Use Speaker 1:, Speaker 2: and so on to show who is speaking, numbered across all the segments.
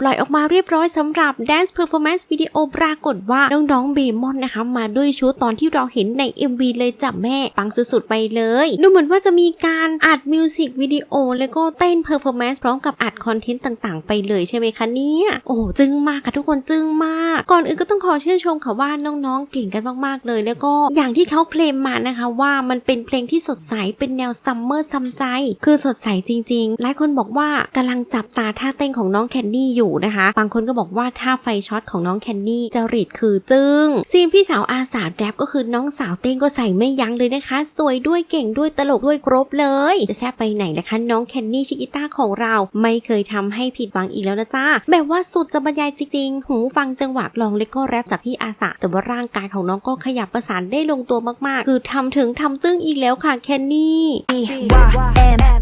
Speaker 1: ปล่อยออกมาเรียบร้อยสำหรับ Dance Performance Video ปรากฏว่าน้องๆเบมอนนะคะ มาด้วยชุดตอนที่เราเห็นใน MV เลยจับแม่ ปังสุดๆไปเลย ดูเหมือนว่าจะมีการอัดมิวสิกวิดีโอแล้วก็เต้น Performance พร้อมกับอัดคอนเทนต์ต่างๆ ไปเลยใช่ไหมคะเนี่ย โอ้จึงมากค่ะทุกคนจึงมาก ก่อนอื่นก็ต้องขอชื่นชมค่ะว่าน้องๆเก่งกันมากๆเลย แล้วก็อย่างที่เขาเคลมมานะคะ ว่ามันเป็นเพลงที่สดใสเป็นแนวซัมเมอร์ซัมใจ คือสดใสจริง ๆ หลายคนบอกว่ากำลังจับตาท่าเต้นของน้องแคนนี่อยู่นะคะ บางคนก็บอกว่าท่าไฟช็อตของน้องแคนนี่จริตคือจึงซีนพี่สาวอาสาแรปก็คือน้องสาวเต้นก็ใส่ไม่ยั้งเลยนะคะ สวยด้วยเก่งด้วยตลกด้วยครบเลย จะแซ่บไปไหนนะคะ น้องแคนนี่ชิกิต้าของเรา ไม่เคยทำให้ผิดหวังอีกแล้วนะจ้าแบบว่าสุดจะบรรยายจริงๆ หูฟังจังหวะลองเล็กก็แรปจากพี่อาสาแต่ว่าร่างกายของน้องก็ขยับประสานได้ลงตัวมากๆ คือทำถึงทำจึ้งอีกแล้วค่ะแคนนี่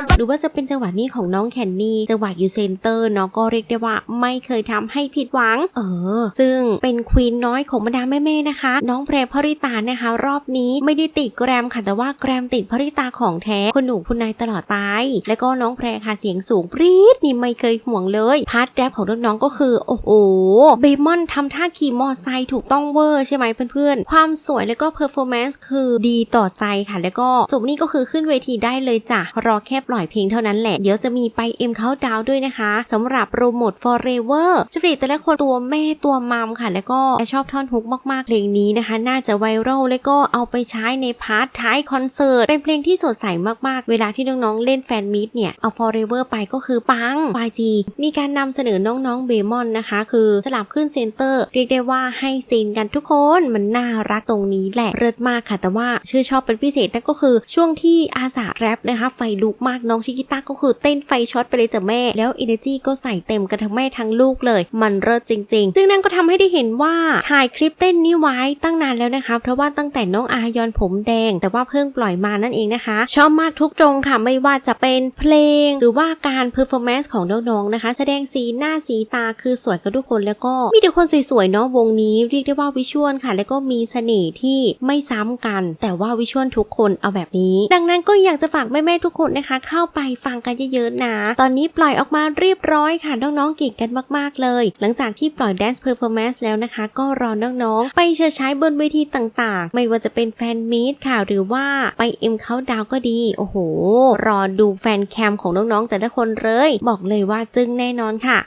Speaker 1: I'm รือว่าจะเป็นจังหวะนี้ของน้องแคนนี่จังหวะยูเซนเตอร์เนาะก็เรียกได้ว่าไม่เคยทำให้ผิดหวัง เออ ซึ่งเป็นควีนน้อยของบรรดาแม่ๆนะคะ น้องแพรพริตานะคะ รอบนี้ไม่ได้ติดแกรมค่ะแต่ว่าแกรมติดพริตาของแท้คนหนูคุณนายตลอดไป แล้วก็น้องแพรค่ะเสียงสูงปรี๊ดนี่ไม่เคยห่วงเลยพาร์ทแรปของน้องๆก็คือ โอ้โหเบมอนทำท่าขี่มอไซค์ถูกต้องเวอร์ใช่ไหมเพื่อนๆ ความสวยแล้วก็เพอร์ฟอร์แมนซ์คือดีต่อใจค่ะ แล้วก็จบนี่ก็คือขึ้นเวทีได้เลยจ้ะรอแค่ปล่อยเพลงเท่านั้นแหละ เดี๋ยวจะมีไปเอ็มเขาดาวด้วยนะคะสำหรับโปรโมท forever จริตแต่ละคนตัวแม่ตัวมัมค่ะ แล้วก็ชอบท่อนฮุกมากๆเพลงนี้นะคะ น่าจะไวรัลแล้วก็เอาไปใช้ในพาร์ทท้ายคอนเสิร์ต เป็นเพลงที่สดใสมากๆ เวลาที่น้องๆเล่นแฟนมีตเนี่ยเอา forever ไปก็คือปัง YG มีการนำเสนอน้องๆเบมอนนะคะ คือสลับขึ้นเซนเตอร์ เรียกได้ว่าให้ซีนกันทุกคนมันน่ารักตรงนี้แหละเลิศมากค่ะแต่ว่าชื่อชอบเป็นพิเศษนั่นก็คือช่วงที่อาสาแรปนะคะไฟลุกมากน้องชิกิต้าก็คือเต้นไฟช็อตไปเลยจ้ะแม่ แล้ว Energy ก็ใส่เต็มกันทั้งแม่ทั้งลูกเลย มันเลิศจริง ๆ ซึ่งนั่นก็ทำให้ได้เห็นว่าถ่ายคลิปเต้นนี้ไว้ตั้งนานแล้วนะคะ เพราะว่าตั้งแต่น้องอายอนผมแดง แต่ว่าเพิ่งปล่อยมานั่นเองนะคะ ชอบมากทุกตรงค่ะ ไม่ว่าจะเป็นเพลง หรือว่าการเพอร์ฟอร์แมนซ์ของน้องๆนะคะ แสดงสีหน้าสีตาคือสวยกันทุกคนแล้วก็มีแต่คนสวยๆเนาะวงนี้เรียกได้ว่าวิชวลค่ะ แล้วก็มีเสน่ห์ที่ไม่ซ้ำกัน แต่ว่าวิชวลทุกคนเอาแบบนี้ ดังนั้นก็อยากจะฝากแม่ๆทุกคนนะคะ เข้าไปฟังกันเยอะๆนะ ตอนนี้ปล่อยออกมาเรียบร้อยค่ะ น้องๆเก่งกันมากๆเลย หลังจากที่ปล่อย Dance Performance แล้วนะคะ ก็รอน้องๆ ไปเชิญใช้บนเวทีต่างๆ ไม่ว่าจะเป็นแฟนมีตค่ะ หรือว่าไปเอ็มเขาดาวก็ดี โอ้โห รอดูแฟนแคมของน้องๆ แต่ละคนเลย บอกเลยว่าจึ้งแน่นอนค่ะ